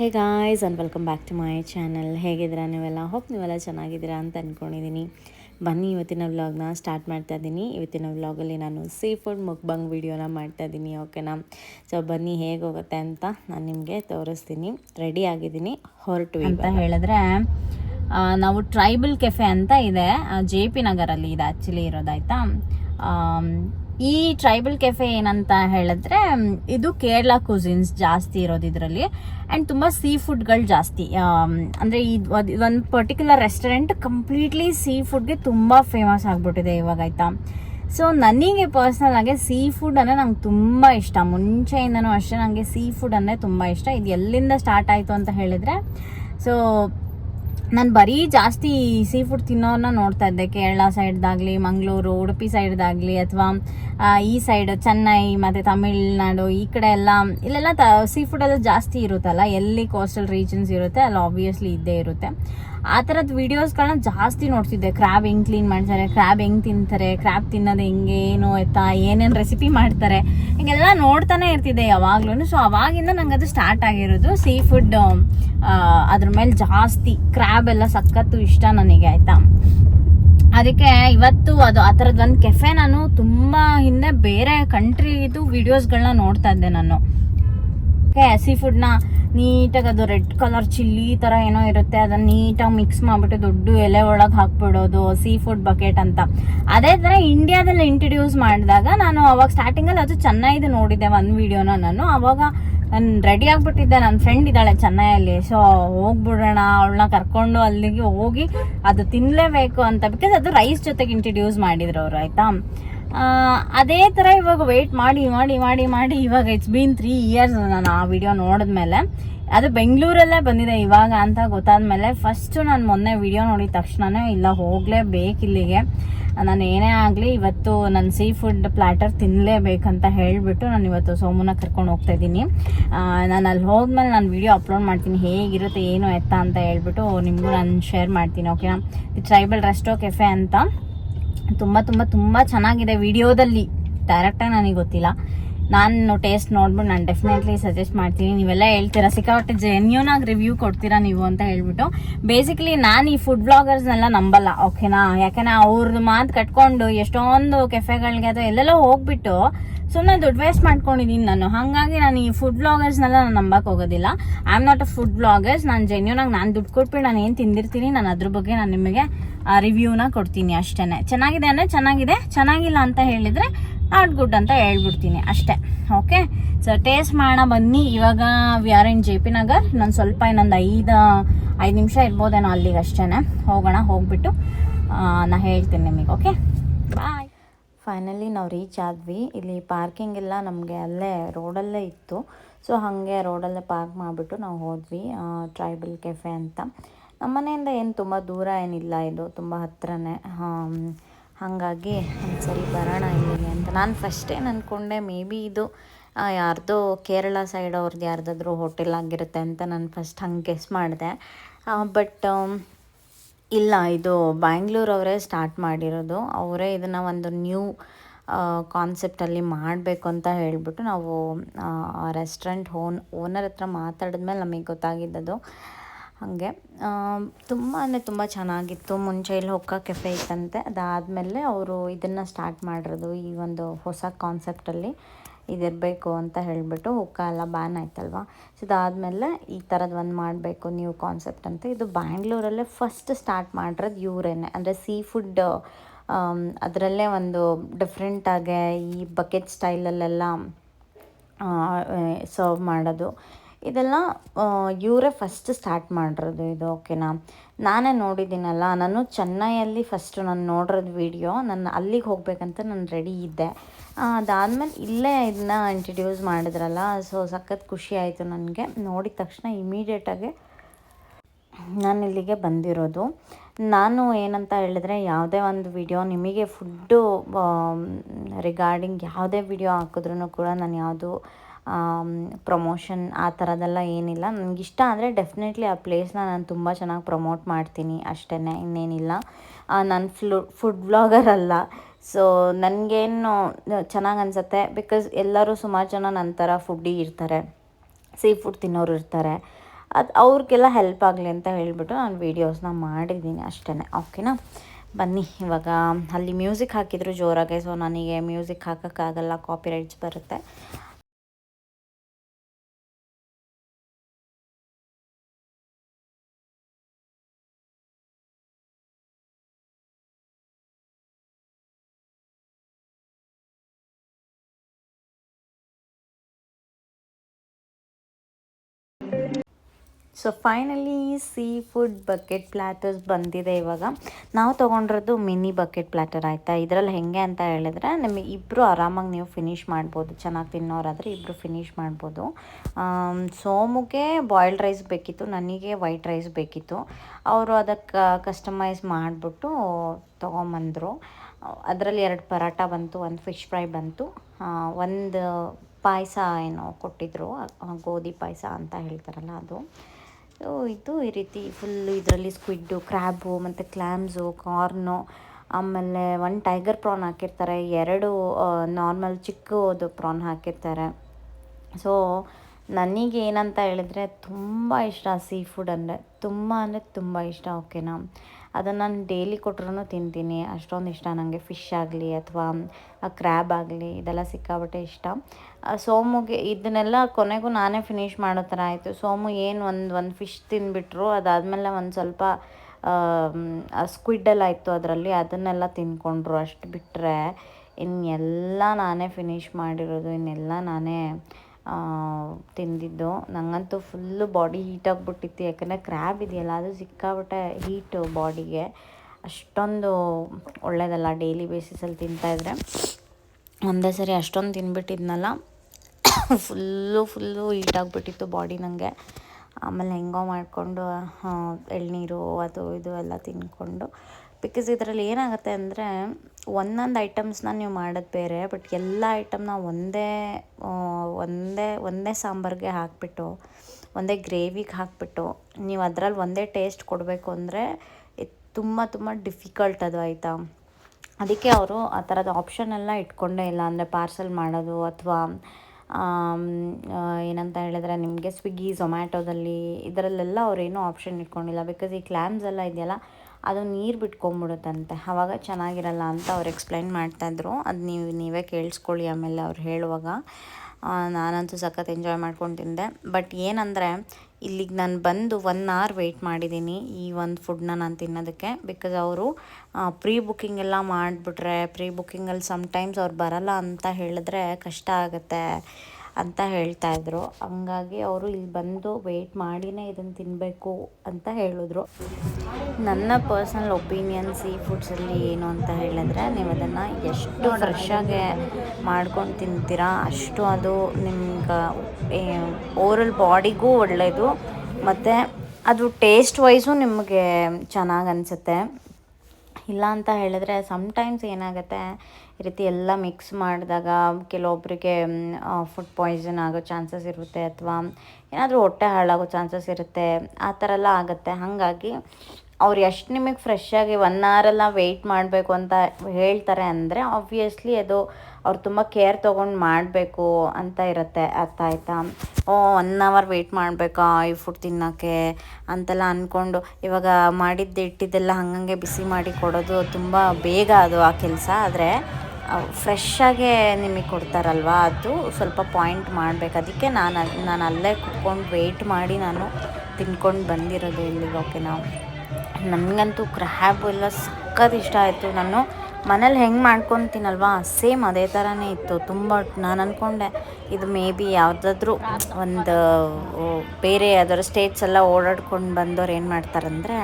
Hey guys and welcome back to my channel ಹೇಗಿದ್ದೀರಾ ನೀವೆಲ್ಲ? Hope ನೀವೆಲ್ಲ ಚೆನ್ನಾಗಿದ್ದೀರಾ ಅಂತ ಅಂದ್ಕೊಂಡಿದ್ದೀನಿ ಬನ್ನಿ ಇವತ್ತಿನ ವ್ಲಾಗ್ನ ಸ್ಟಾರ್ಟ್ ಮಾಡ್ತಾ ಇದ್ದೀನಿ ಇವತ್ತಿನ ವ್ಲಾಗಲ್ಲಿ ನಾನು ಸೀ ಫುಡ್ ಮುಕ್ಬಂಗ್ ವೀಡಿಯೋನ ಮಾಡ್ತಾ ಇದ್ದೀನಿ ಓಕೆನಾ ಸೊ ಬನ್ನಿ ಹೇಗೆ ಹೋಗುತ್ತೆ ಅಂತ ನಾನು ನಿಮಗೆ ತೋರಿಸ್ತೀನಿ. ರೆಡಿ ಆಗಿದ್ದೀನಿ. ಹೊರಟು ಅಂತ ಹೇಳಿದ್ರೆ ನಾವು ಟ್ರೈಬಲ್ ಕೆಫೆ ಅಂತ ಇದೆ. ಜೆ ಪಿ ನಗರಲ್ಲಿ ಇದು ಆ್ಯಕ್ಚುಲಿ ಇರೋದಾಯ್ತಾ ಈ ಟ್ರೈಬಲ್ ಕೆಫೆ ಏನಂತ ಹೇಳಿದ್ರೆ ಇದು ಕೇರಳ ಕುಸಿನ್ಸ್ ಜಾಸ್ತಿ ಇರೋದು ಇದರಲ್ಲಿ ಆ್ಯಂಡ್ ತುಂಬ ಸೀ ಫುಡ್ಗಳು ಜಾಸ್ತಿ. ಅಂದರೆ ಇದು ಒಂದು ಪರ್ಟಿಕ್ಯುಲರ್ ರೆಸ್ಟೋರೆಂಟ್ ಕಂಪ್ಲೀಟ್ಲಿ ಸೀ ಫುಡ್ಗೆ ತುಂಬ ಫೇಮಸ್ ಆಗಿಬಿಟ್ಟಿದೆ ಇವಾಗ ಆಯ್ತಾ. ಸೊ ನನಗೆ ಪರ್ಸ್ನಲ್ ಆಗಿ ಸೀ ಫುಡ್ ಅಂದರೆ ನಂಗೆ ತುಂಬ ಇಷ್ಟ. ಮುಂಚೆಯಿಂದನೂ ಅಷ್ಟೇ ನನಗೆ ಸೀ ಫುಡ್ ಅಂದರೆ ತುಂಬ ಇಷ್ಟ. ಇದು ಎಲ್ಲಿಂದ ಸ್ಟಾರ್ಟ್ ಆಯಿತು ಅಂತ ಹೇಳಿದ್ರೆ ಸೊ ನಾನು ಬರೀ ಜಾಸ್ತಿ ಸೀ ಫುಡ್ ತಿನ್ನೋರನ್ನ ನೋಡ್ತಾ ಇದ್ದೆ. ಕೇರಳ ಸೈಡ್ದಾಗಲಿ ಮಂಗಳೂರು, ಉಡುಪಿ ಸೈಡ್ದಾಗಲಿ ಅಥವಾ ಈ ಸೈಡ್ ಚೆನ್ನೈ, ಮತ್ತು ತಮಿಳ್ನಾಡು, ಈ ಕಡೆ ಎಲ್ಲ, ಇಲ್ಲೆಲ್ಲ ತ ಸೀ ಫುಡ್ ಎಲ್ಲ ಜಾಸ್ತಿ ಇರುತ್ತಲ್ಲ, ಎಲ್ಲಿ ಕೋಸ್ಟಲ್ ರೀಜನ್ಸ್ ಇರುತ್ತೆ, ಅಲ್ಲಿ ಆಬ್ವಿಯಸ್ಲಿ ಇದ್ದೇ ಇರುತ್ತೆ. ಆ ಥರದ ವೀಡಿಯೋಸ್ಗಳನ್ನ ಜಾಸ್ತಿ ನೋಡ್ತಿದ್ದೆ. ಕ್ರ್ಯಾಬ್ ಹೆಂಗೆ ಕ್ಲೀನ್ ಮಾಡ್ತಾರೆ ಕ್ರ್ಯಾಬ್ ಹೆಂಗೆ ತಿಂತಾರೆ ಕ್ರ್ಯಾಬ್ ತಿನ್ನೋದು ಹೆಂಗೆ, ಏನು ಎತ್ತಾ, ಏನೇನು ರೆಸಿಪಿ ಮಾಡ್ತಾರೆ, ಹಿಂಗೆಲ್ಲ ನೋಡ್ತಾನೆ ಇರ್ತಿದ್ದೆ ಯಾವಾಗ್ಲೂ ಸೊ ಅವಾಗಿಂದ ನಂಗೆ ಅದು ಸ್ಟಾರ್ಟ್ ಆಗಿರೋದು ಸೀ ಫುಡ್ ಅದ್ರ ಮೇಲೆ ಜಾಸ್ತಿ ಕ್ರ್ಯಾಬ್ ಎಲ್ಲ ಸಖತ್ತು ಇಷ್ಟ ನನಗೆ, ಆಯ್ತಾ? ಅದಕ್ಕೆ ಇವತ್ತು ಅದು, ಆ ಥರದ್ದು ಒಂದು ಕೆಫೆ ನಾನು ತುಂಬ ಹಿಂದೆ ಬೇರೆ ಕಂಟ್ರಿದು ವಿಡಿಯೋಸ್ಗಳನ್ನ ನೋಡ್ತಾ ಇದ್ದೆ ನಾನು. ಓಕೆ ಸೀ ಫುಡ್ನ ನೀಟಾಗಿ ಅದು ರೆಡ್ ಕಲರ್ ಚಿಲ್ಲಿ ಥರ ಏನೋ ಇರುತ್ತೆ, ಅದನ್ನ ನೀಟಾಗಿ ಮಿಕ್ಸ್ ಮಾಡಿಬಿಟ್ಟು ದೊಡ್ಡ ಎಲೆ ಒಳಗೆ ಹಾಕ್ಬಿಡೋದು ಸೀ ಫುಡ್ ಬಕೆಟ್ ಅಂತ. ಅದೇ ಥರ ಇಂಡಿಯಾದಲ್ಲಿ ಇಂಟ್ರಡ್ಯೂಸ್ ಮಾಡಿದಾಗ ನಾನು ಅವಾಗ ಸ್ಟಾರ್ಟಿಂಗಲ್ಲಿ ಅದು ಚೆನ್ನೈದು ನೋಡಿದ್ದೆ ಒಂದು ವಿಡಿಯೋನ ನಾನು. ಅವಾಗ ನಾನು ರೆಡಿ ಆಗ್ಬಿಟ್ಟಿದ್ದೆ ನನ್ನ ಫ್ರೆಂಡ್ ಇದ್ದಾಳೆ ಚೆನ್ನೈಯಲ್ಲಿ. ಸೊ ಹೋಗ್ಬಿಡೋಣ, ಅವಳನ್ನ ಕರ್ಕೊಂಡು ಅಲ್ಲಿಗೆ ಹೋಗಿ ಅದು ತಿನ್ನಲೇಬೇಕು ಅಂತ ಬಿಕಾಸ್ ಅದು ರೈಸ್ ಜೊತೆಗೆ ಇಂಟ್ರಡ್ಯೂಸ್ ಮಾಡಿದ್ರು ಅವರು, ಆಯ್ತಾ? ಅದೇ ಥರ ಇವಾಗ ವೆಯ್ಟ್ ಮಾಡಿ ಮಾಡಿ ಮಾಡಿ ಮಾಡಿ ಇವಾಗ ಇಟ್ಸ್ ಬೀನ್ ತ್ರೀ ಇಯರ್ಸ್ ನಾನು ಆ ವಿಡಿಯೋ ನೋಡಿದ್ಮೇಲೆ. ಅದು ಬೆಂಗಳೂರಲ್ಲೇ ಬಂದಿದೆ ಇವಾಗ ಅಂತ ಗೊತ್ತಾದ್ಮೇಲೆ ಫಸ್ಟು ನಾನು ಮೊನ್ನೆ ವಿಡಿಯೋ ನೋಡಿದ ತಕ್ಷಣನೇ ಇಲ್ಲ ಹೋಗಲೇಬೇಕು ಇಲ್ಲಿಗೆ ನಾನು ಏನೇ ಆಗಲಿ ಇವತ್ತು ನನ್ನ ಸೀ ಫುಡ್ ಪ್ಲ್ಯಾಟರ್ ತಿನ್ನಲೇಬೇಕಂತ ಹೇಳಿಬಿಟ್ಟು ನಾನು ಇವತ್ತು ಸೋಮುನ ಕರ್ಕೊಂಡು ಹೋಗ್ತಾ ಇದ್ದೀನಿ. ನಾನು ಅಲ್ಲಿ ಹೋದ್ಮೇಲೆ ನಾನು ವಿಡಿಯೋ ಅಪ್ಲೋಡ್ ಮಾಡ್ತೀನಿ, ಹೇಗಿರುತ್ತೆ, ಏನು ಎತ್ತ ಅಂತ ಹೇಳ್ಬಿಟ್ಟು ನಿಮಗೂ ನಾನು ಶೇರ್ ಮಾಡ್ತೀನಿ ಓಕೆನಾ ಟ್ರೈಬಲ್ ರೆಸ್ಟೋ ಕೆಫೆ ಅಂತ. ತುಂಬ ತುಂಬ ತುಂಬ ಚೆನ್ನಾಗಿದೆ ವಿಡಿಯೋದಲ್ಲಿ. ಡೈರೆಕ್ಟಾಗಿ ನನಗೆ ಗೊತ್ತಿಲ್ಲ. ನಾನು ಟೇಸ್ಟ್ ನೋಡ್ಬಿಟ್ಟು ನಾನು ಡೆಫಿನೆಟ್ಲಿ ಸಜೆಸ್ಟ್ ಮಾಡ್ತೀನಿ. ನೀವೆಲ್ಲ ಹೇಳ್ತೀರಾ? ಸಿಕ್ಕಾಪಟ್ಟೆ ಜೆನ್ಯೂನ್ ಆಗಿ ರಿವ್ಯೂ ಕೊಡ್ತೀರಾ ನೀವು ಅಂತ ಹೇಳ್ಬಿಟ್ಟು. ಬೇಸಿಕಲಿ ನಾನು ಈ ಫುಡ್ ಬ್ಲಾಗರ್ಸ್ನೆಲ್ಲ ನಂಬಲ್ಲ ಓಕೆನಾ ಯಾಕಂದ್ರೆ ಅವ್ರದ್ದು ಮಾತು ಕಟ್ಕೊಂಡು ಎಷ್ಟೊಂದು ಕೆಫೆಗಳಿಗೆ ಅದು ಎಲ್ಲೆಲ್ಲ ಹೋಗ್ಬಿಟ್ಟು ಸುಮ್ಮನೆ ದುಡ್ಡು ವೇಸ್ಟ್ ಮಾಡ್ಕೊಂಡಿದ್ದೀನಿ ನಾನು. ಹಾಗಾಗಿ ನಾನು ಈ ಫುಡ್ ಬ್ಲಾಗರ್ಸ್ನೆಲ್ಲ ನಾನು ನಂಬಕ್ಕೆ ಹೋಗೋದಿಲ್ಲ. I am not a food bloggers ನಾನು ಜೆನ್ಯೂನ್ ಆಗಿ ನಾನು ದುಡ್ಡು ಕೊಟ್ಬಿಟ್ಟು ನಾನು ಏನು ತಿಂದಿರ್ತೀನಿ? ನಾನು ಅದ್ರ ಬಗ್ಗೆ ನಾನು ನಿಮಗೆ ರಿವ್ಯೂನ ಕೊಡ್ತೀನಿ ಅಷ್ಟೇ ಚೆನ್ನಾಗಿದೆ ಅಂದರೆ ಚೆನ್ನಾಗಿದೆ, ಚೆನ್ನಾಗಿಲ್ಲ ಅಂತ ಹೇಳಿದರೆ ನಾಟ್ ಗುಡ್ ಅಂತ ಹೇಳ್ಬಿಡ್ತೀನಿ ಅಷ್ಟೇ. ಓಕೆ ಸೊ ಟೇಸ್ಟ್ ಮಾಡೋಣ ಬನ್ನಿ. ಇವಾಗ we are in J P Nagar ನಾನು ಸ್ವಲ್ಪ, ಇನ್ನೊಂದು ಐದು ಐದು ನಿಮಿಷ ಇರ್ಬೋದೇನೋ ಅಲ್ಲಿಗೆ ಅಷ್ಟೇ ಹೋಗೋಣ, ಹೋಗ್ಬಿಟ್ಟು ನಾ ಹೇಳ್ತೀನಿ ನಿಮಗೆ ಓಕೆ ಬಾಯ್ ಫೈನಲಿ ನಾವು ರೀಚ್ ಆದ್ವಿ. ಇಲ್ಲಿ ಪಾರ್ಕಿಂಗ್ ಎಲ್ಲ ನಮಗೆ ಅಲ್ಲೇ, ರೋಡಲ್ಲೇ ಇತ್ತು. ಸೊ ಹಾಗೆ ರೋಡಲ್ಲೇ ಪಾರ್ಕ್ ಮಾಡಿಬಿಟ್ಟು ನಾವು ಹೋದ್ವಿ ಟ್ರೈಬಲ್ ಕೆಫೆ ಅಂತ. ನಮ್ಮ ಮನೆಯಿಂದ ಏನು ತುಂಬ ದೂರ ಏನಿಲ್ಲ ಇದು ತುಂಬ ಹತ್ರನೇ. ಹಾಗಾಗಿ ಒಂದು ಸರಿ ಬರೋಣ ಇಲ್ಲಿಗೆ ಅಂತ. ನಾನು ಫಸ್ಟ್ ಏನು ಅಂದ್ಕೊಂಡೆ ಮೇ ಬಿ ಇದು ಯಾರ್ದೋ ಕೇರಳ ಸೈಡ್ ಅವ್ರದ್ದು ಯಾರ್ದಾದ್ರೂ ಹೋಟೆಲ್ ಆಗಿರುತ್ತೆ ಅಂತ ನಾನು ಫಸ್ಟ್ ಹಂಗೆ ಗೆಸ್ ಮಾಡಿದೆ. ಬಟ್ ಇಲ್ಲ, ಇದು ಬ್ಯಾಂಗ್ಳೂರವರೇ ಸ್ಟಾರ್ಟ್ ಮಾಡಿರೋದು. ಅವರೇ ಇದನ್ನು ಒಂದು ನ್ಯೂ ಕಾನ್ಸೆಪ್ಟಲ್ಲಿ ಮಾಡಬೇಕು ಅಂತ ಹೇಳಿಬಿಟ್ಟು ನಾವು ರೆಸ್ಟೋರೆಂಟ್ ಓನ್ ಓನರ್ ಹತ್ರ ಮಾತಾಡಿದ್ಮೇಲೆ ನಮಗೆ ಗೊತ್ತಾಗಿದ್ದದು. ಹಾಗೆ. ತುಂಬ ಅಂದರೆ ತುಂಬ ಚೆನ್ನಾಗಿತ್ತು. ಮುಂಚೆ ಇಲ್ಲಿ ಹೊಕ್ಕ ಕೆಫೆ ಇತ್ತಂತೆ. ಅದಾದಮೇಲೆ ಅವರು ಇದನ್ನು ಸ್ಟಾರ್ಟ್ ಮಾಡಿರೋದು ಈ ಒಂದು ಹೊಸ ಕಾನ್ಸೆಪ್ಟಲ್ಲಿ ಇದಿರಬೇಕು ಅಂತ ಹೇಳಿಬಿಟ್ಟು ಹುಕ್ಕ ಎಲ್ಲ ಬ್ಯಾನ್ ಆಯ್ತಲ್ವ? ಸೊ ಇದಾದಮೇಲೆ ಈ ಥರದ್ದು ಒಂದು ಮಾಡಬೇಕು ನ್ಯೂ ಕಾನ್ಸೆಪ್ಟ್ ಅಂತ. ಇದು ಬ್ಯಾಂಗ್ಳೂರಲ್ಲೇ ಫಸ್ಟ್ ಸ್ಟಾರ್ಟ್ ಮಾಡಿರೋದು ಇವರೇನೆ. ಅಂದರೆ ಸೀ ಫುಡ್ ಅದರಲ್ಲೇ ಒಂದು ಡಿಫ್ರೆಂಟಾಗೆ ಈ ಬಕೆಟ್ ಸ್ಟೈಲಲ್ಲೆಲ್ಲ ಸರ್ವ್ ಮಾಡೋದು. ಇದೆಲ್ಲ ಇವರೇ ಫಸ್ಟ್ ಸ್ಟಾರ್ಟ್ ಮಾಡಿರೋದು ಇದು ಓಕೆನಾ ನಾನೇ ನೋಡಿದ್ದೀನಲ್ಲ, ನಾನು ಚೆನ್ನೈಯಲ್ಲಿ ಫಸ್ಟು ನಾನು ನೋಡಿರೋದು ವಿಡಿಯೋ ನಾನು ಅಲ್ಲಿಗೆ ಹೋಗಬೇಕಂತ ನಾನು ರೆಡಿ ಇದ್ದೆ. ಅದಾದಮೇಲೆ ಇಲ್ಲೇ ಇದನ್ನ ಇಂಟ್ರಡ್ಯೂಸ್ ಮಾಡಿದ್ರಲ್ಲ ಸೊ ಸಖತ್ ಖುಷಿ ಆಯಿತು ನನಗೆ. ನೋಡಿದ ತಕ್ಷಣ ಇಮಿಡಿಯೇಟಾಗಿ ನಾನು ಇಲ್ಲಿಗೆ ಬಂದಿರೋದು. ನಾನು ಏನಂತ ಹೇಳಿದ್ರೆ, ಯಾವುದೇ ಒಂದು ವಿಡಿಯೋ ನಿಮಗೆ ಫುಡ್ಡು ರಿಗಾರ್ಡಿಂಗ್ ಯಾವುದೇ ವಿಡಿಯೋ ಹಾಕಿದ್ರೂ ಕೂಡ ನಾನು ಯಾವುದು ಪ್ರಮೋಷನ್ ಆ ಥರದ್ದೆಲ್ಲ ಏನಿಲ್ಲ. ನನಗೆ ಇಷ್ಟ ಅಂದರೆ ಡೆಫಿನೆಟ್ಲಿ ಆ ಪ್ಲೇಸ್ನ ನಾನು ತುಂಬ ಚೆನ್ನಾಗಿ ಪ್ರಮೋಟ್ ಮಾಡ್ತೀನಿ ಅಷ್ಟೇ ಇನ್ನೇನಿಲ್ಲ. ನಾನು ಫ್ಲು ಫುಡ್ ವ್ಲಾಗರ್ ಅಲ್ಲ. ಸೊ ನನಗೇನು ಚೆನ್ನಾಗಿ ಅನಿಸುತ್ತೆ? ಬಿಕಾಸ್ ಎಲ್ಲರೂ ಸುಮಾರು ಜನ ನನ್ನ ಥರ ಫುಡ್ಡಿ ಇರ್ತಾರೆ. ಸೀ ಫುಡ್ ತಿನ್ನೋರು ಇರ್ತಾರೆ. ಅದು ಅವ್ರಿಗೆಲ್ಲ ಹೆಲ್ಪ್ ಆಗಲಿ ಅಂತ ಹೇಳಿಬಿಟ್ಟು ನಾನು ವೀಡಿಯೋಸ್ನ ಮಾಡಿದ್ದೀನಿ ಅಷ್ಟೇ ಓಕೆನಾ ಬನ್ನಿ, ಇವಾಗ ಅಲ್ಲಿ ಮ್ಯೂಸಿಕ್ ಹಾಕಿದ್ರು ಜೋರಾಗೆ ಸೊ ನನಗೆ ಮ್ಯೂಸಿಕ್ ಹಾಕೋಕ್ಕಾಗಲ್ಲ ಕಾಪಿರೈಟ್ಸ್ ಬರುತ್ತೆ. So finally seafood bucket platters ಬಂದಿದೆ ಇವಾಗ. ನಾವು ತೊಗೊಂಡಿರೋದು ಮಿನಿ ಬಕೆಟ್ ಪ್ಲ್ಯಾಟರ್ ಆಯಿತಾ? ಇದರಲ್ಲಿ ಹೆಂಗೆ ಅಂತ ಹೇಳಿದ್ರೆ, ನಿಮಗೆ ಇಬ್ಬರು ಆರಾಮಾಗಿ ನೀವು ಫಿನಿಷ್ ಮಾಡ್ಬೋದು. ಚೆನ್ನಾಗಿ ತಿನ್ನೋರಾದರೆ ಇಬ್ಬರು ಫಿನಿಷ್ ಮಾಡ್ಬೋದು. ಸೋಮುಗೆ ಬಾಯ್ಲ್ಡ್ ರೈಸ್ ಬೇಕಿತ್ತು, ನನಗೆ ವೈಟ್ ರೈಸ್ ಬೇಕಿತ್ತು. ಅವರು ಅದಕ್ಕೆ ಕಸ್ಟಮೈಸ್ ಮಾಡಿಬಿಟ್ಟು ತೊಗೊಂಬಂದರು. ಅದರಲ್ಲಿ ಎರಡು ಪರಾಟ ಬಂತು, ಒಂದು ಫಿಶ್ ಫ್ರೈ ಬಂತು. ಒಂದು ಪಾಯಸ ಏನೋ ಕೊಟ್ಟಿದ್ದರು ಗೋಧಿ ಪಾಯಸ ಅಂತ ಹೇಳ್ತಾರಲ್ಲ ಅದು. ಇದು ಈ ರೀತಿ ಫುಲ್ಲು ಇದರಲ್ಲಿ ಸ್ಕ್ವಿಡ್ಡು ಕ್ರ್ಯಾಬು ಮತ್ತು ಕ್ಲ್ಯಾಮ್ಸು ಕಾರ್ನು ಆಮೇಲೆ ಒಂದು ಟೈಗರ್ ಪ್ರಾನ್ ಹಾಕಿರ್ತಾರೆ, ಎರಡು ನಾರ್ಮಲ್ ಚಿಕ್ಕದು ಪ್ರಾನ್ ಹಾಕಿರ್ತಾರೆ. ಸೊ ನನಗೆ ಏನಂತ ಹೇಳಿದ್ರೆ ತುಂಬ ಇಷ್ಟ ಸೀ ಫುಡ್ ಅಂದರೆ. ತುಂಬ ಅಂದರೆ ತುಂಬ ಇಷ್ಟ ಓಕೆನಾ ಅದನ್ನು ನಾನು ಡೈಲಿ ಕೊಟ್ರೂ ತಿಂತೀನಿ. ಅಷ್ಟೊಂದು ಇಷ್ಟ ನನಗೆ ಫಿಶ್ ಆಗಲಿ ಅಥವಾ ಕ್ರ್ಯಾಬ್ ಆಗಲಿ, ಇದೆಲ್ಲ ಸಿಕ್ಕಾಬಟ್ಟೆ ಇಷ್ಟ. ಸೋಮುಗೆ ಇದನ್ನೆಲ್ಲ ಕೊನೆಗೂ ನಾನೇ ಫಿನಿಷ್ ಮಾಡೋ ಥರ ಆಯಿತು. ಸೋಮು ಏನು ಒಂದು ಒಂದು ಫಿಶ್ ತಿಂದುಬಿಟ್ರು ಅದಾದಮೇಲೆ ಒಂದು ಸ್ವಲ್ಪ ಸ್ಕ್ವಿಡ್ಡೆಲ್ಲ ಇತ್ತು ಅದರಲ್ಲಿ, ಅದನ್ನೆಲ್ಲ ತಿನ್ಕೊಂಡ್ರು ಅಷ್ಟು ಬಿಟ್ಟರೆ ಇನ್ನೆಲ್ಲ ನಾನೇ ಫಿನಿಷ್ ಮಾಡಿರೋದು, ಇನ್ನೆಲ್ಲ ನಾನೇ ತಿಂದಿದ್ದು. ನನಗಂತೂ ಫುಲ್ಲು ಬಾಡಿ ಹೀಟ್ ಆಗಿಬಿಟ್ಟಿತ್ತು. ಯಾಕಂದರೆ ಕ್ರ್ಯಾಬ್ ಇದೆಯಲ್ಲ, ಅದು ಸಿಕ್ಕಾಬಿಟ್ಟೆ ಹೀಟು ಬಾಡಿಗೆ ಅಷ್ಟೊಂದು ಒಳ್ಳೆಯದಲ್ಲ ಡೈಲಿ ಬೇಸಿಸಲ್ಲಿ ತಿಂತಾಯಿದ್ರೆ ಒಂದೇ ಸರಿ ಅಷ್ಟೊಂದು ತಿನ್ಬಿಟ್ಟಿದ್ನಲ್ಲ. ಫುಲ್ಲು ಫುಲ್ಲು ಹೀಟ್ ಆಗಿಬಿಟ್ಟಿತ್ತು ಬಾಡಿ ನನಗೆ ಆಮೇಲೆ ಹೆಂಗೋ ಮಾಡಿಕೊಂಡು ಎಳ್ನೀರು ಅದು ಇದು ಎಲ್ಲ ತಿಂದ್ಕೊಂಡು ಬಿಕಾಸ್ ಇದರಲ್ಲಿ ಏನಾಗುತ್ತೆ ಅಂದರೆ, ಒಂದೊಂದು ಐಟಮ್ಸ್ನ ನೀವು ಮಾಡೋದು ಬೇರೆ ಬಟ್ ಎಲ್ಲ ಐಟಮ್ನ ಒಂದೇ ಒಂದೇ ಒಂದೇ ಸಾಂಬಾರಿಗೆ ಹಾಕಿಬಿಟ್ಟು, ಒಂದೇ ಗ್ರೇವಿಗೆ ಹಾಕಿಬಿಟ್ಟು, ನೀವು ಅದರಲ್ಲಿ ಒಂದೇ ಟೇಸ್ಟ್ ಕೊಡಬೇಕು ಅಂದರೆ ತುಂಬ ತುಂಬ ಡಿಫಿಕಲ್ಟ್ ಅದು ಆಯಿತಾ. ಅದಕ್ಕೆ ಅವರು ಆ ಥರದ ಆಪ್ಷನ್ ಎಲ್ಲ ಇಟ್ಕೊಂಡೇ ಇಲ್ಲ. ಅಂದರೆ ಪಾರ್ಸಲ್ ಮಾಡೋದು ಅಥವಾ ಏನಂತ ಹೇಳಿದ್ರೆ ನಿಮಗೆ ಸ್ವಿಗ್ಗಿ ಝೊಮ್ಯಾಟೊದಲ್ಲಿ ಇದರಲ್ಲೆಲ್ಲ ಅವರೇನೂ ಆಪ್ಷನ್ ಇಟ್ಕೊಂಡಿಲ್ಲ. ಬಿಕಾಸ್ ಈ ಕ್ಲ್ಯಾಮ್ಸ್ ಎಲ್ಲ ಇದೆಯಲ್ಲ, ಅದು ನೀರು ಬಿಟ್ಕೊಂಬಿಡುತ್ತಂತೆ ಆವಾಗ ಚೆನ್ನಾಗಿರಲ್ಲ ಅಂತ ಅವ್ರು ಎಕ್ಸ್ಪ್ಲೈನ್ ಮಾಡ್ತಾಯಿದ್ರು ಅದು ನೀವು, ನೀವೇ ಕೇಳಿಸ್ಕೊಳ್ಳಿ ಆಮೇಲೆ ಅವ್ರು ಹೇಳುವಾಗ. ನಾನಂತೂ ಸಖತ್ ಎಂಜಾಯ್ ಮಾಡ್ಕೊಂಡು ತಿಂದೆ. ಬಟ್ ಏನಂದರೆ ಇಲ್ಲಿಗೆ ನಾನು ಬಂದು ಒನ್ ಅವರ್ ವೆಯ್ಟ್ ಮಾಡಿದ್ದೀನಿ ಈ ಒಂದು ಫುಡ್ನ ನಾನು ತಿನ್ನೋದಕ್ಕೆ. ಬಿಕಾಸ್ ಅವರು ಪ್ರೀ ಬುಕ್ಕಿಂಗ್ ಎಲ್ಲ ಮಾಡಿಬಿಟ್ರೆ ಪ್ರೀ ಬುಕ್ಕಿಂಗಲ್ಲಿ ಸಮ್ಟೈಮ್ಸ್ ಅವ್ರು ಬರಲ್ಲ ಅಂತ ಹೇಳಿದ್ರೆ ಕಷ್ಟ ಆಗುತ್ತೆ. ಅಂತ ಹೇಳ್ತಾ ಇದ್ರು. ಹಂಗಾಗಿ ಅವರು ಇಲ್ಲಿ ಬಂದು ವೆಯ್ಟ್ ಮಾಡಿನೇ ಇದನ್ನು ತಿನ್ನಬೇಕು ಅಂತ ಹೇಳಿದ್ರು. ನನ್ನ ಪರ್ಸ್ನಲ್ ಒಪಿನಿಯನ್ ಸೀ ಫುಡ್ಸಲ್ಲಿ ಏನು ಅಂತ ಹೇಳಿದ್ರೆ ನೀವು ಅದನ್ನು ಎಷ್ಟು ಫ್ರೆಶ್ಶಾಗೆ ಮಾಡ್ಕೊಂಡು ತಿಂತೀರಾ, ಅಷ್ಟು ಅದು ನಿಮ್ಗೆ ಓವರಲ್ ಬಾಡಿಗೂ ಒಳ್ಳೆಯದು ಮತ್ತು ಅದು ಟೇಸ್ಟ್ ವೈಸು ನಿಮಗೆ ಚೆನ್ನಾಗಿ ಅನಿಸುತ್ತೆ. ಇಲ್ಲ ಅಂತ ಹೇಳಿದ್ರೆ ಸಮ್ಟೈಮ್ಸ್ ಏನಾಗುತ್ತೆ ಈ ರೀತಿ ಎಲ್ಲ ಮಿಕ್ಸ್ ಮಾಡಿದಾಗ ಕೆಲವೊಬ್ಬರಿಗೆ ಫುಡ್ ಪಾಯ್ಸನ್ ಆಗೋ ಚಾನ್ಸಸ್ ಇರುತ್ತೆ ಅಥವಾ ಏನಾದರೂ ಹೊಟ್ಟೆ ಹಾಳಾಗೋ ಚಾನ್ಸಸ್ ಇರುತ್ತೆ, ಆ ಥರ ಎಲ್ಲ ಆಗುತ್ತೆ. ಹಾಗಾಗಿ ಅವ್ರು ಎಷ್ಟು ನಿಮಗೆ ಫ್ರೆಶ್ಶಾಗಿ ಒನ್ ಅವರೆಲ್ಲ ವೆಯ್ಟ್ ಮಾಡಬೇಕು ಅಂತ ಹೇಳ್ತಾರೆ ಅಂದರೆ ಆಬ್ವಿಯಸ್ಲಿ ಅದು ಅವ್ರು ತುಂಬ ಕೇರ್ ತೊಗೊಂಡು ಮಾಡಬೇಕು ಅಂತ ಇರುತ್ತೆ, ಅರ್ಥ ಆಯ್ತಾ? ಓ ಒನ್ ಅವರ್ ವೆಯ್ಟ್ ಮಾಡಬೇಕಾ ಈ ಫುಡ್ ತಿನ್ನೋಕ್ಕೆ ಅಂತೆಲ್ಲ ಅಂದ್ಕೊಂಡು ಇವಾಗ ಮಾಡಿದ್ದು, ಇಟ್ಟಿದ್ದೆಲ್ಲ ಹಂಗಂಗೆ ಬಿಸಿ ಮಾಡಿ ಕೊಡೋದು ತುಂಬ ಬೇಗ ಅದು ಆ ಕೆಲಸ. ಆದರೆ ಫ್ರೆಶ್ಶಾಗೆ ನಿಮಗೆ ಕೊಡ್ತಾರಲ್ವಾ? ಅದು ಸ್ವಲ್ಪ ಪಾಯಿಂಟ್ ಮಾಡಬೇಕು. ಅದಕ್ಕೆ ನಾನು ನಾನು ಅಲ್ಲೇ ಕುತ್ಕೊಂಡು ವೆಯ್ಟ್ ಮಾಡಿ ನಾನು ತಿನ್ಕೊಂಡು ಬಂದಿರೋದು ಇಲ್ಲಿಗೆ ನಾವು ನನಗಂತೂ ಕ್ರ್ಯಾಬ್ ಎಲ್ಲ ಸಖತ್ ಇಷ್ಟ ಆಯಿತು. ನಾನು ಮನೇಲಿ ಹೆಂಗೆ ಮಾಡ್ಕೊತೀನಲ್ವಾ ಸೇಮ್ ಅದೇ ಥರನೇ ಇತ್ತು. ತುಂಬ ನಾನು ಅಂದ್ಕೊಂಡೆ ಇದು ಮೇ ಬಿ ಯಾವುದಾದ್ರೂ ಒಂದು ಬೇರೆ ಯಾವ್ದಾದ್ರು ಸ್ಟೇಟ್ಸ್ ಎಲ್ಲ ಓಡಾಡ್ಕೊಂಡು ಬಂದವ್ರು ಏನು ಮಾಡ್ತಾರಂದರೆ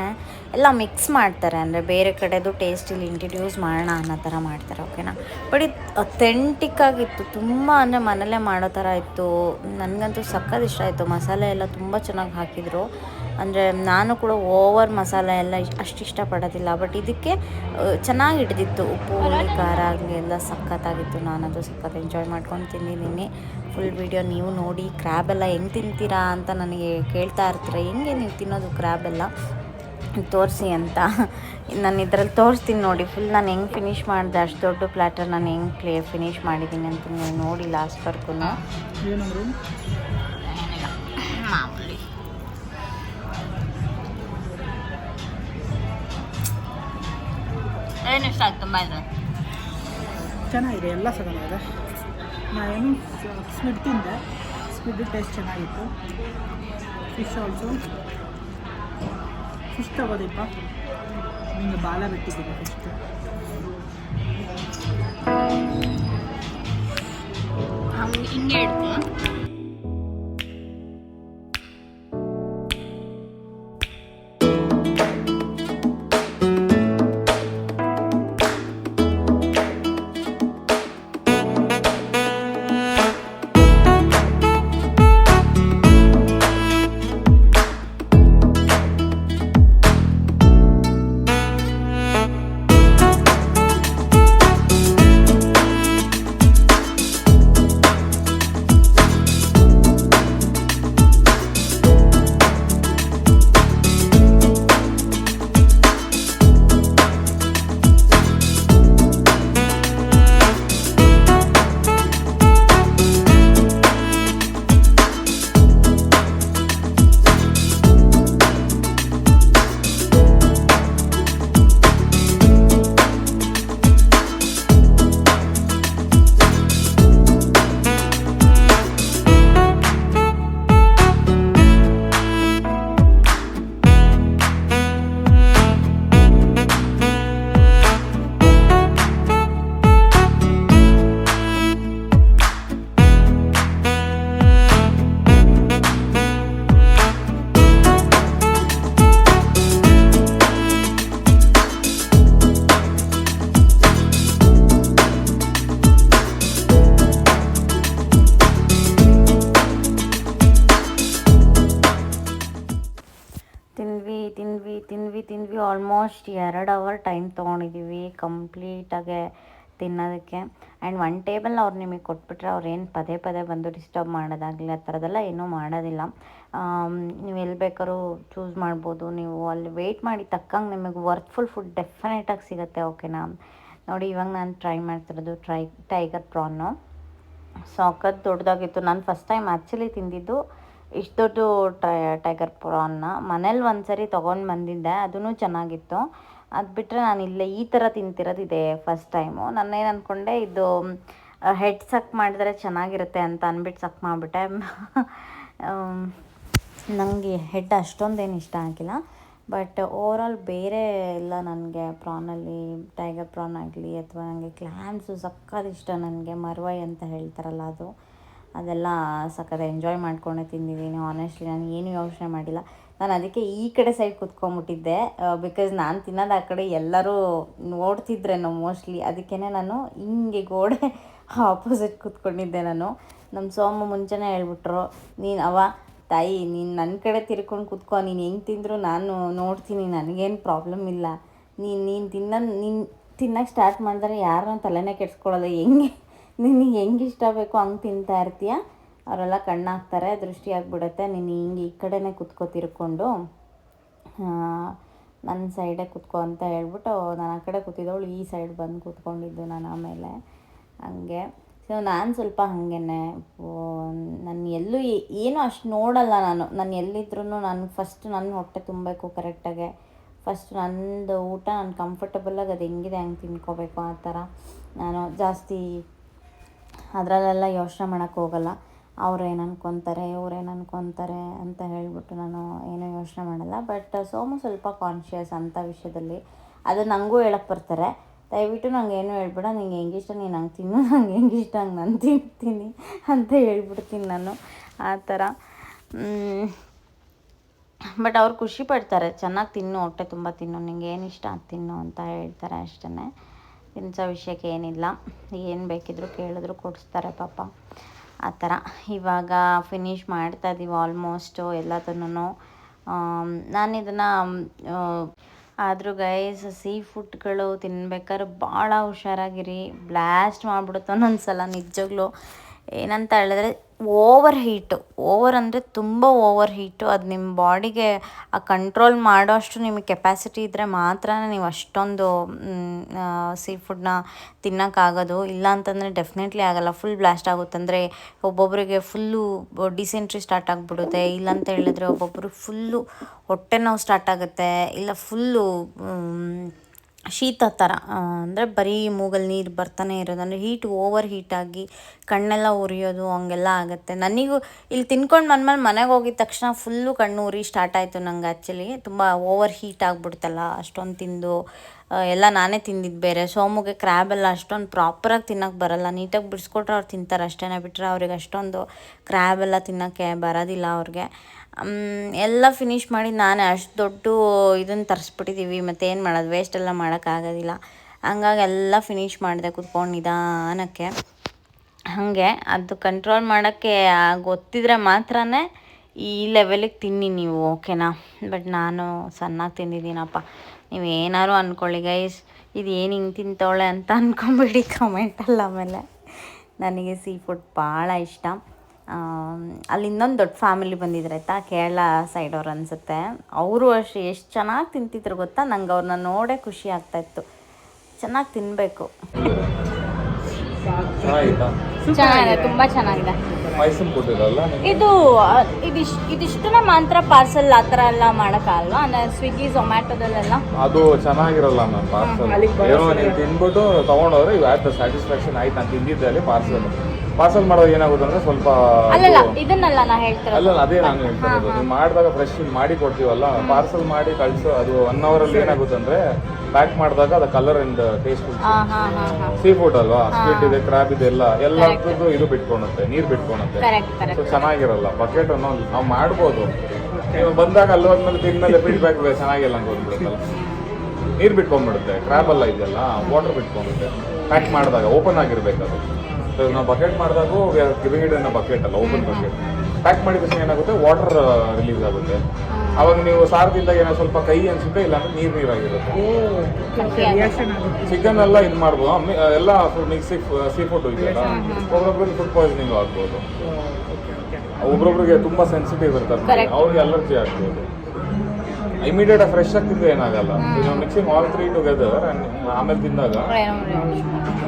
ಎಲ್ಲ ಮಿಕ್ಸ್ ಮಾಡ್ತಾರೆ. ಅಂದರೆ ಬೇರೆ ಕಡೆದು ಟೇಸ್ಟಿಲಿ ಇಂಟ್ರಡ್ಯೂಸ್ ಮಾಡೋಣ ಅನ್ನೋ ಥರ ಮಾಡ್ತಾರೆ ಓಕೆನಾ ಬಟ್ ಇದು ಅಥೆಂಟಿಕ್ ಆಗಿತ್ತು. ತುಂಬ ಅಂದರೆ ಮನೇಲೇ ಮಾಡೋ ಥರ ಇತ್ತು. ನನಗಂತೂ ಸಕ್ಕತ್ ಇಷ್ಟ ಆಯಿತು. ಮಸಾಲೆ ಎಲ್ಲ ತುಂಬ ಚೆನ್ನಾಗಿ ಹಾಕಿದರು. ಅಂದರೆ ನಾನು ಕೂಡ ಓವರ್ ಮಸಾಲೆ ಎಲ್ಲ ಅಷ್ಟು ಇಷ್ಟಪಡೋದಿಲ್ಲ. ಬಟ್ ಇದಕ್ಕೆ ಚೆನ್ನಾಗಿ ಹಿಡ್ದಿತ್ತು. ಉಪ್ಪು, ಹುಳಿ, ಖಾರ ಆಗಲಿ ಎಲ್ಲ ಸಖತ್ತಾಗಿತ್ತು ನಾನದು ಸಖತ್ ಎಂಜಾಯ್ ಮಾಡ್ಕೊಂಡು ತಿಂದಿದ್ದೀನಿ. ಫುಲ್ ವಿಡಿಯೋ ನೀವು ನೋಡಿ ಕ್ರ್ಯಾಬ್ ಎಲ್ಲ ಹೆಂಗೆ ತಿಂತೀರಾ ಅಂತ ನನಗೆ ಕೇಳ್ತಾ ಇರ್ತೀರ. ಹೆಂಗೆ ನೀವು ತಿನ್ನೋದು ಕ್ರ್ಯಾಬ್ ಎಲ್ಲ? ತೋರಿಸಿ ಅಂತ. ನಾನು ಇದರಲ್ಲಿ ತೋರಿಸ್ತೀನಿ ನೋಡಿ ಫುಲ್ ನಾನು ಹೆಂಗೆ ಫಿನಿಷ್ ಮಾಡಿದೆ ಅಷ್ಟು ದೊಡ್ಡ ಪ್ಲ್ಯಾಟರ್ ನಾನು ಹೆಂಗೆ ಕ್ಲಿಯರ್ ಫಿನಿಷ್ ಮಾಡಿದ್ದೀನಿ ಅಂತ ನೀವು ನೋಡಿ ಲಾಸ್ಟ್ವರೆಗೂ ಮಾಮೂಲಿ. ಏನು ಇಷ್ಟ ಆಯ್ತು ಇದೆ? ಚೆನ್ನಾಗಿದೆ ಎಲ್ಲ ಸಗನಾಗಿದೆ ನಾ ಏನು ಸ್ವಿಡ್ ತಿಂದೆ ಸ್ವಿಡ್ ಟೇಸ್ಟ್ ಚೆನ್ನಾಗಿತ್ತು. Fish also 소시타가 될까? 뭔가 말라뵙게 되니까 싶다. 방금 인계일 때. ಆಲ್ಮೋಸ್ಟ್ ಎರಡು ಅವರ್ ಟೈಮ್ ತೊಗೊಂಡಿದ್ದೀವಿ ಕಂಪ್ಲೀಟಾಗೆ ತಿನ್ನೋದಕ್ಕೆ. ಆ್ಯಂಡ್ ಒನ್ ಟೇಬಲ್ ಅವ್ರು ನಿಮಗೆ ಕೊಟ್ಬಿಟ್ರೆ ಅವ್ರು ಏನು ಪದೇ ಪದೇ ಬಂದು ಡಿಸ್ಟರ್ಬ್ ಮಾಡೋದಾಗಲಿ ಆ ಥರದ್ದೆಲ್ಲ ಏನೂ ಮಾಡೋದಿಲ್ಲ. ನೀವು ಎಲ್ಲಿ ಬೇಕಾದ್ರೂ ಚೂಸ್ ಮಾಡ್ಬೋದು. ನೀವು ಅಲ್ಲಿ ವೆಯ್ಟ್ ಮಾಡಿ ತಕ್ಕಂಗೆ ನಿಮಗೆ ವರ್ತ್ಫುಲ್ ಫುಡ್ ಡೆಫಿನೆಟಾಗಿ ಸಿಗುತ್ತೆ ಓಕೆನಾ ನೋಡಿ, ಇವಾಗ ನಾನು ಟ್ರೈ ಮಾಡ್ತಿರೋದು ಟ್ರೈ ಟೈಗರ್ ಪ್ರಾನು ಸಾಕತ್ ದೊಡ್ಡದಾಗಿತ್ತು ನಾನು ಫಸ್ಟ್ ಟೈಮ್ ಆ್ಯಕ್ಚುಲಿ ತಿಂದಿದ್ದು ಇಷ್ಟು ದೊಡ್ಡ ಟೈಗರ್ ಪ್ರಾನ್ನ ಮನೇಲಿ ಒಂದ್ಸರಿ ತೊಗೊಂಡು ಬಂದಿದ್ದೆ ಅದೂ ಚೆನ್ನಾಗಿತ್ತು. ಅದು ಬಿಟ್ಟರೆ ನಾನು ಇಲ್ಲೇ ಈ ಥರ ತಿಂತಿರೋದಿದೆ ಫಸ್ಟ್ ಟೈಮು. ನಾನೇನು ಅಂದ್ಕೊಂಡೆ ಇದು ಹೆಡ್ ಸಕ್ ಮಾಡಿದ್ರೆ ಚೆನ್ನಾಗಿರುತ್ತೆ ಅಂತ ಅಂದ್ಬಿಟ್ಟು ಸಕ್ ಮಾಡಿಬಿಟ್ಟೆ. ನನಗೆ ಹೆಡ್ ಅಷ್ಟೊಂದೇನು ಇಷ್ಟ ಆಗಿಲ್ಲ. ಬಟ್ ಓವರಾಲ್ ಬೇರೆ ಎಲ್ಲ ನನಗೆ ಪ್ರಾನಲ್ಲಿ, ಟೈಗರ್ ಪ್ರಾನ್ ಆಗಲಿ, ಅಥವಾ ನನಗೆ ಕ್ಲ್ಯಾಮ್ಸು ಸಕ್ಕತ್ ಇಷ್ಟ ನನಗೆ ಮರ್ವೈ ಅಂತ ಹೇಳ್ತಾರಲ್ಲ ಅದು. ಅದೆಲ್ಲ ಸಖತ್ ಎಂಜಾಯ್ ಮಾಡ್ಕೊಂಡೆ ತಿಂದಿದ್ದೀನಿ ಆನೆಸ್ಟ್ಲಿ ನಾನು ಏನು ಯೋಚನೆ ಮಾಡಿಲ್ಲ. ನಾನು ಅದಕ್ಕೆ ಈ ಕಡೆ ಸೈಡ್ ಕುತ್ಕೊಂಡ್ಬಿಟ್ಟಿದ್ದೆ ಬಿಕಾಸ್ ನಾನು ತಿನ್ನೋದು ಆ ಕಡೆ ಎಲ್ಲರೂ ನೋಡ್ತಿದ್ರೇನೋ ಮೋಸ್ಟ್ಲಿ ಅದಕ್ಕೇ ನಾನು ಹಿಂಗೆ ಗೋಡೆ ಆಪೋಸಿಟ್ ಕೂತ್ಕೊಂಡಿದ್ದೆ ನಾನು. ನಮ್ಮ ಸೋಮ ಮುಂಚೆನೇ ಹೇಳ್ಬಿಟ್ರು, ನೀನು ಅವ ತಾಯಿ, ನೀನು ನನ್ನ ಕಡೆ ತಿರ್ಕೊಂಡು ಕುತ್ಕೊ, ನೀನು ಹೆಂಗೆ ತಿಂದರೂ ನಾನು ನೋಡ್ತೀನಿ, ನನಗೇನು ಪ್ರಾಬ್ಲಮ್ ಇಲ್ಲ. ನೀನು ನೀನು ತಿನ್ನ ನೀನು ತಿನ್ನಕ್ಕೆ ಸ್ಟಾರ್ಟ್ ಮಾಡಿದ್ರೆ ಯಾರನ್ನ ತಲೆನೇ ಕೆಡ್ಸ್ಕೊಳ್ಳೋದು, ಹೆಂಗೆ ನಿನಗೆ ಹೆಂಗೆ ಇಷ್ಟ ಬೇಕು ಹಂಗೆ ತಿಂತಾ ಇರ್ತೀಯ? ಅವರೆಲ್ಲ ಕಣ್ಣಾಗ್ತಾರೆ ದೃಷ್ಟಿ ಆಗಿಬಿಡುತ್ತೆ ನೀನು ಹಿಂಗೆ ಈ ಕಡೆನೇ ಕುತ್ಕೋ ತಿರ್ಕೊಂಡು ನನ್ನ ಸೈಡೇ ಕುತ್ಕೋ ಅಂತ ಹೇಳ್ಬಿಟ್ಟು, ನಾನು ಆ ಕಡೆ ಕೂತಿದ್ದವಳು ಈ ಸೈಡ್ ಬಂದು ಕೂತ್ಕೊಂಡಿದ್ದು ನಾನು ಆಮೇಲೆ. ಹಂಗೆ. ಸೊ ನಾನು ಸ್ವಲ್ಪ ಹಾಗೇನೆ. ನಾನು ಎಲ್ಲೂ ಏನೂ ಅಷ್ಟು ನೋಡಲ್ಲ ನಾನು. ನಾನು ಎಲ್ಲಿದ್ರೂ ನಾನು ಫಸ್ಟ್ ನನ್ನ ಹೊಟ್ಟೆ ತುಂಬಬೇಕು ಕರೆಕ್ಟಾಗೆ ಫಸ್ಟ್ ನಂದು ಊಟ, ನಾನು ಕಂಫರ್ಟಬಲಾಗಿ ಅದು ಹೆಂಗಿದೆ ಹಂಗೆ ತಿನ್ಕೋಬೇಕು ಆ ಥರ. ನಾನು ಜಾಸ್ತಿ ಅದರಲ್ಲೆಲ್ಲ ಯೋಚನೆ ಮಾಡೋಕ್ಕೆ ಹೋಗಲ್ಲ. ಅವ್ರು ಏನು ಅನ್ಕೊತಾರೆ, ಇವ್ರು ಏನು ಅನ್ಕೊತಾರೆ ಅಂತ ಹೇಳಿಬಿಟ್ಟು ನಾನು ಏನೂ ಯೋಚನೆ ಮಾಡಲ್ಲ. ಬಟ್ ಸೋಮು ಸ್ವಲ್ಪ ಕಾನ್ಷಿಯಸ್ ಅಂಥ ವಿಷಯದಲ್ಲಿ. ಅದು ನನಗೂ ಹೇಳಕ್ಕೆ ಬರ್ತಾರೆ. ದಯವಿಟ್ಟು ನಂಗೆ ಏನು ಹೇಳ್ಬೇಡ. ನಿಂಗೆ ಹೆಂಗಿಷ್ಟ ನೀನು ಹಂಗೆ ತಿನ್ನು, ನಂಗೆ ಇಷ್ಟ ಹಂಗೆ ನಾನು ತಿಂತೀನಿ ಅಂತ ಹೇಳ್ಬಿಡ್ತೀನಿ ನಾನು. ಆ ಥರ. ಬಟ್ ಅವ್ರು ಖುಷಿ ಪಡ್ತಾರೆ. ಚೆನ್ನಾಗಿ ತಿನ್ನು, ಹೊಟ್ಟೆ ತುಂಬ ತಿನ್ನು. ನಿಂಗೆ ಏನು ಇಷ್ಟ ಅದು ತಿನ್ನು ಅಂತ ಹೇಳ್ತಾರೆ ಅಷ್ಟೇ ತಿನ್ಸೋ ವಿಷಯಕ್ಕೆ ಏನಿಲ್ಲ. ಏನು ಬೇಕಿದ್ರು ಕೇಳಿದ್ರು ಕೊಡಿಸ್ತಾರೆ ಪಾಪ. ಆ ಥರ. ಇವಾಗ ಫಿನಿಷ್ ಮಾಡ್ತಾ ಇದ್ದೀವಿ ಆಲ್ಮೋಸ್ಟು ಎಲ್ಲದನ್ನು. ನಾನು ಇದನ್ನು ಆದರೂ ಗೈಸ್ ಸೀ ಫುಡ್ಗಳು ತಿನ್ಬೇಕಾದ್ರೆ ಭಾಳ ಹುಷಾರಾಗಿರಿ. ಬ್ಲ್ಯಾಸ್ಟ್ ಮಾಡಿಬಿಡುತ್ತೆ ಒಂದೊಂದು ಸಲ ನಿಜವಾಗ್ಲೂ ಏನಂತ ಹೇಳಿದ್ರೆ ಓವರ್ ಹೀಟು. ಓವರ್ ಅಂದರೆ ತುಂಬ ಓವರ್ ಹೀಟು. ಅದು ನಿಮ್ಮ ಬಾಡಿಗೆ ಆ ಕಂಟ್ರೋಲ್ ಮಾಡೋ ಅಷ್ಟು ನಿಮಗೆ ಕೆಪಾಸಿಟಿ ಇದ್ದರೆ ಮಾತ್ರ ನೀವು ಅಷ್ಟೊಂದು ಸೀ ಫುಡ್ನ ತಿನ್ನೋಕ್ಕಾಗೋದು ಇಲ್ಲ ಅಂತಂದರೆ ಡೆಫಿನೆಟ್ಲಿ ಆಗೋಲ್ಲ. ಫುಲ್ ಬ್ಲಾಸ್ಟ್ ಆಗುತ್ತೆ. ಅಂದರೆ ಒಬ್ಬೊಬ್ಬರಿಗೆ ಫುಲ್ಲು ಡಿಸೆಂಟ್ರಿ ಸ್ಟಾರ್ಟ್ ಆಗಿಬಿಡುತ್ತೆ. ಇಲ್ಲಂತ ಹೇಳಿದ್ರೆ ಒಬ್ಬೊಬ್ಬರು ಫುಲ್ಲು ಹೊಟ್ಟೆ ನೋವು ಸ್ಟಾರ್ಟ್ ಆಗುತ್ತೆ. ಇಲ್ಲ ಫುಲ್ಲು ಶೀತ ಥರ ಅಂದರೆ ಬರೀ ಮೂಗಲ್ಲಿ ನೀರು ಬರ್ತಾನೆ ಇರೋದು, ಅಂದರೆ ಹೀಟ್ ಓವರ್ ಹೀಟ್ ಆಗಿ ಕಣ್ಣೆಲ್ಲ ಉರಿಯೋದು ಹಂಗೆಲ್ಲ ಆಗುತ್ತೆ. ನನಗೂ ಇಲ್ಲಿ ತಿನ್ಕೊಂಡು ಮೇಲೆ ಮನೆಗೆ ಹೋಗಿದ ತಕ್ಷಣ ಫುಲ್ಲು ಕಣ್ಣು ಉರಿ ಸ್ಟಾರ್ಟ್ ಆಯಿತು ನಂಗೆ ಆ್ಯಕ್ಚುಲಿ ತುಂಬ ಓವರ್ ಹೀಟ್ ಆಗಿಬಿಡ್ತಲ್ಲ, ಅಷ್ಟೊಂದು ತಿಂದು ಎಲ್ಲ ನಾನೇ ತಿಂದಿದ್ದು ಬೇರೆ. ಸೋಮುಗೆ ಕ್ರ್ಯಾಬೆಲ್ಲ ಅಷ್ಟೊಂದು ಪ್ರಾಪರಾಗಿ ತಿನ್ನೋಕೆ ಬರಲ್ಲ. ನೀಟಾಗಿ ಬಿಡಿಸ್ಕೊಟ್ರೆ ಅವ್ರು ತಿಂತಾರೆ ಅಷ್ಟೇ ಬಿಟ್ಟರೆ ಅವ್ರಿಗೆ ಅಷ್ಟೊಂದು ಕ್ರ್ಯಾಬ್ ಎಲ್ಲ ತಿನ್ನೋಕ್ಕೆ ಬರೋದಿಲ್ಲ ಅವ್ರಿಗೆ. ಎಲ್ಲ ಫಿನಿಷ್ ಮಾಡಿ ನಾನೇ ಅಷ್ಟು ದೊಡ್ಡ ಇದನ್ನು ತರಿಸ್ಬಿಟ್ಟಿದ್ದೀವಿ ಮತ್ತು ಏನು ಮಾಡೋದು? ವೇಸ್ಟ್ ಎಲ್ಲ ಮಾಡೋಕ್ಕಾಗೋದಿಲ್ಲ ಹಂಗಾಗಿ ಎಲ್ಲ ಫಿನಿಷ್ ಮಾಡಿದೆ ಕುತ್ಕೊಂಡು ನಿಧಾನಕ್ಕೆ. ಹಾಗೆ ಅದು ಕಂಟ್ರೋಲ್ ಮಾಡೋಕ್ಕೆ ಗೊತ್ತಿದ್ರೆ ಮಾತ್ರ ಈ ಲೆವೆಲಿಗೆ ತಿನ್ನಿ ನೀವು ಓಕೆನಾ ಬಟ್ ನಾನು ಸಣ್ಣಾಗಿ ತಿಂದಿದ್ದೀನಪ್ಪ. ನೀವು ಏನಾದ್ರು ಅಂದ್ಕೊಳ್ಳಿ ಗೈಸ್ ಇದು ಏನು ಹಿಂಗೆ ತಿಂತವಳೆ ಅಂತ ಅಂದ್ಕೊಂಬಿಡಿ ಕಮೆಂಟಲ್ಲಿ ಆಮೇಲೆ. ನನಗೆ ಸೀ ಫುಡ್ ಭಾಳ ಇಷ್ಟ. ಅಲ್ಲಿ ಇನ್ನೊಂದು ದೊಡ್ಡ ಫ್ಯಾಮಿಲಿ ಬಂದಿದ್ರು ಆಯಿತಾ? ಕೇರಳ ಸೈಡವ್ರು ಅನಿಸುತ್ತೆ. ಅವರು ಅಷ್ಟೇ ಎಷ್ಟು ಚೆನ್ನಾಗಿ ತಿಂತಿದ್ರು ಗೊತ್ತಾ? ನಂಗೆ ಅವ್ರನ್ನ ನೋಡೇ ಖುಷಿ ಆಗ್ತಾಯಿತ್ತು ಚೆನ್ನಾಗಿ ತಿನ್ನಬೇಕು ಚೆನ್ನಾಗಿದೆ ತುಂಬ ಚೆನ್ನಾಗಿದೆ. ಇದು ಇದಿಷ್ಟು ಇದಿಷ್ಟನ್ನ ಮಾತ್ರ ಪಾರ್ಸಲ್ ಆ ಥರ ಎಲ್ಲ ಮಾಡೋಕ್ಕಾಗಲ್ವಾ ಅಂದರೆ ಸ್ವಿಗ್ಗಿ ಝೊಮ್ಯಾಟೊದಲ್ಲೆಲ್ಲ ಅದು ಚೆನ್ನಾಗಿರಲ್ಲ ಮ್ಯಾಮ್ ಪಾರ್ಸಲ್ ಏನೋ ನೀವು ತಿನ್ಬಿಟ್ಟು ತಗೊಂಡ್ರೆ ಇವು ಆಯ್ತು ಸ್ಯಾಟಿಸ್ಫ್ಯಾಕ್ಷನ್ ಆಯ್ತು. ನಾನು ತಿಂದಿದ್ದೆ ಅಲ್ಲಿ ಪಾರ್ಸಲ್ ಪಾರ್ಸಲ್ ಮಾಡೋದು ಏನಾಗುತ್ತೆ ಅಂದ್ರೆ ಸ್ವಲ್ಪ ಅಲ್ಲಲ್ಲ ಇದು- ಇದನ್ನೆಲ್ಲ ನಾ ಹೇಳ್ತಿರೋದು. ಅಲ್ಲ ಅದೇ ನಾನು ಹೇಳ್ತಿರೋದು. ನೀವು ಮಾಡಿದಾಗ ಫ್ರೆಶ್ ಮಾಡಿ ಕೊಡ್ತೀವಲ್ಲ ಪಾರ್ಸಲ್ ಮಾಡಿ ಕಳಿಸೋ ಅದು ಒನ್ ಅಲ್ಲಿ ಏನಾಗುತ್ತೆ ಅಂದ್ರೆ ಪ್ಯಾಕ್ ಮಾಡಿದಾಗ ಅದು colour and taste seafood ಅಲ್ವಾ? ಸ್ವೀಟ್ ಇದೆ ಕ್ರಾಬ್ ಇದೆ ಎಲ್ಲ ಎಲ್ಲ ಇದು ಬಿಟ್ಕೊಳುತ್ತೆ ನೀರು ಬಿಟ್ಕೊಳುತ್ತೆ ಸೊ ಚೆನ್ನಾಗಿರಲ್ಲ ಬಕೆಟ್ ಅನ್ನೋ ನಾವು ಮಾಡ್ಬೋದು. ನೀವು ಬಂದಾಗ ಅಲ್ಲಿ ಹೋದ್ಮೇಲೆ ತಿಂದ್ಮೇಲೆ ಫೀಡ್ಬ್ಯಾಕ್ ಚೆನ್ನಾಗಿಲ್ಲ ಅಂತ ಬಂದ್ಬಿಡುತ್ತಲ್ಲ ನೀರು ಬಿಟ್ಕೊಂಡ್ಬಿಡುತ್ತೆ ಕ್ರಾಬ್ ಎಲ್ಲ ಇದೆಯಲ್ಲ ವಾಟರ್ ಬಿಟ್ಕೊಂಡ್ಬಿಡುತ್ತೆ. ಪ್ಯಾಕ್ ಮಾಡಿದಾಗ ಓಪನ್ ಆಗಿರ್ಬೇಕು ಅದು. ನಾವು ಬಕೆಟ್ ಮಾಡಿದಾಗ ಗಿವಿಂಗ್ ಇಟ್ ಬಕೆಟ್ ಅಲ್ಲ ಓಪನ್ ಬಕೆಟ್ ಪ್ಯಾಕ್ ಮಾಡಿದ ತಕ್ಷಣ ಏನಾಗುತ್ತೆ? ವಾಟರ್ ರಿಲೀಸ್ ಆಗುತ್ತೆ. ಅವಾಗ ನೀವು ಸಾರದಿಂದ ಏನೋ ಸ್ವಲ್ಪ ಕೈ ಅನ್ಸುತ್ತೆ ಇಲ್ಲಾಂದ್ರೆ ನೀರು ನೀರಾಗಿರುತ್ತೆ. ರಿಯಾಕ್ಷನ್ ಆಗುತ್ತೆ. ಚಿಕನ್ ಎಲ್ಲ ಇದು ಮಾಡ್ಬೋದು. ಎಲ್ಲ ಮಿಕ್ಸಿ ಸೀ ಫುಡ್ ಇದೆಯಲ್ಲ ಒಬ್ಬೊಬ್ರಿಗೆ ಫುಡ್ ಪಾಯ್ಸನಿಂಗ್ ಆಗ್ಬೋದು. ಓಕೆ ಓಕೆ ಒಬ್ರೊಬ್ರಿಗೆ ತುಂಬಾ ಸೆನ್ಸಿಟಿವ್ ಇರ್ತಾರೆ ಅವ್ರಿಗೆ ಅಲರ್ಜಿ ಆಗ್ಬೋದು. ಇಮಿಡಿಯೇಟ್ ಫ್ರೆಶ್ ಆಗಿ ತಿಂದ್ರೆ ಏನಾಗಲ್ಲ. ಮಿಕ್ಸಿಂಗ್ ಆಲ್ ತ್ರೀ ಟುಗೆದರ್ ಆಮೇಲೆ ತಿಂದಾಗ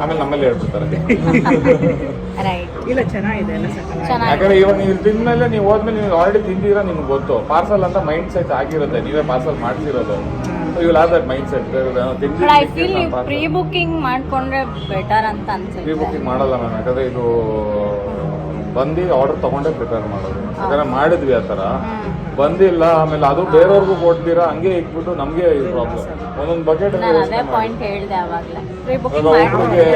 ಆಮೇಲೆ ನಮ್ಮಲ್ಲಿ ಹೇಳ್ಬಿಡ್ತಾರೆ. ರೈಟ್ ಇಲ್ಲ ಚೆನ್ನಾಗಿದೆ ಎಲ್ಲ ಸಕಲ. ಚೆನ್ನಾಗಿ ಯಾಕಂದ್ರೆ ಇವಾಗ ನೀವು ತಿಂದ್ಮೇಲೆ ನೀವು ಹೋದ್ಮೇಲೆ ನೀವು ಆಲ್ರೆಡಿ ತಿಂದಿರ ನಿಮ್ಗೆ ಗೊತ್ತು. ಪಾರ್ಸಲ್ ಅಂತ ಮೈಂಡ್ ಸೆಟ್ ಆಗಿರುತ್ತೆ. ನೀವೇ parcel ಮಾಡ್ಸಿರೋದು. You love that mindset I feel ನೀವು ಪ್ರೀ ಬುಕ್ಕಿಂಗ್ ಮಾಡ್ಕೊಂಡ್ರೆ ಬೆಟರ್ ಅಂತ ಪ್ರೀ ಅನ್ಸುತ್ತೆ. ಬುಕ್ಕಿಂಗ್ ಮಾಡಲ್ಲ ಮ್ಯಾಮ್ ಯಾಕಂದ್ರೆ ಇದು ಬಂದು ಆರ್ಡರ್ ತಗೊಂಡೇ ಪ್ರಿಪೇರ್ ಮಾಡೋದು. ಯಾಕಂದ್ರೆ ಮಾಡಿದ್ವಿ ಆ ಥರ. ಬಂದಿಲ್ಲ ಆಮೇಲೆ ಅದು ಬೇರೆಯವ್ರಿಗೂ ಕೊಡ್ತೀರಾ ಹಂಗೆ ಇಟ್ಬಿಟ್ಟು ನಮಗೆ ಪ್ರಾಬ್ಲಮ್ ಒಂದೊಂದು ಬಕೆಟ್ ಹೇಳಿದೆ ಒಬ್ರಿಗೆ